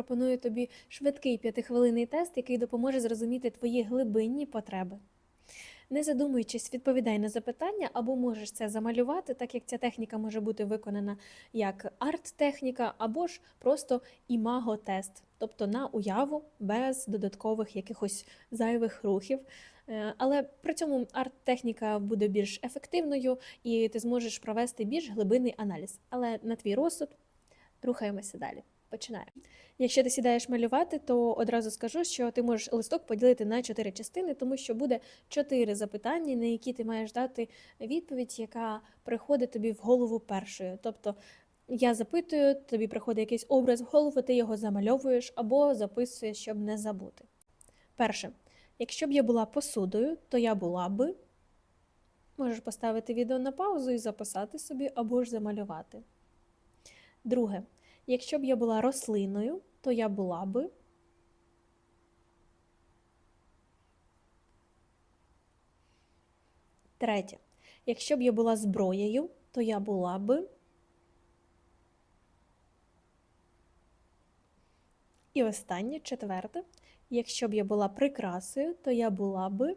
Пропоную тобі швидкий п'ятихвилинний тест, який допоможе зрозуміти твої глибинні потреби. Не задумуючись, відповідай на запитання, або можеш це замалювати, так як ця техніка може бути виконана як арт-техніка, або ж просто імаго-тест, тобто на уяву без додаткових якихось зайвих рухів. Е, Але при цьому арт-техніка буде більш ефективною і ти зможеш провести більш глибинний аналіз. Але на твій розсуд рухаємося далі. Починаємо. Якщо ти сідаєш малювати, то одразу скажу, що ти можеш листок поділити на чотири частини, тому що буде чотири запитання, на які ти маєш дати відповідь, яка приходить тобі в голову першою. Тобто я запитую, тобі приходить якийсь образ в голову, ти його замальовуєш або записуєш, щоб не забути. Перше, якщо б я була посудою, то я була би. Можеш поставити відео на паузу і записати собі або ж замалювати. Друге, якщо б я була рослиною, то я була би. Третє. Якщо б я була зброєю, то я була би. І останнє, четверте. Якщо б я була прикрасою, то я була би.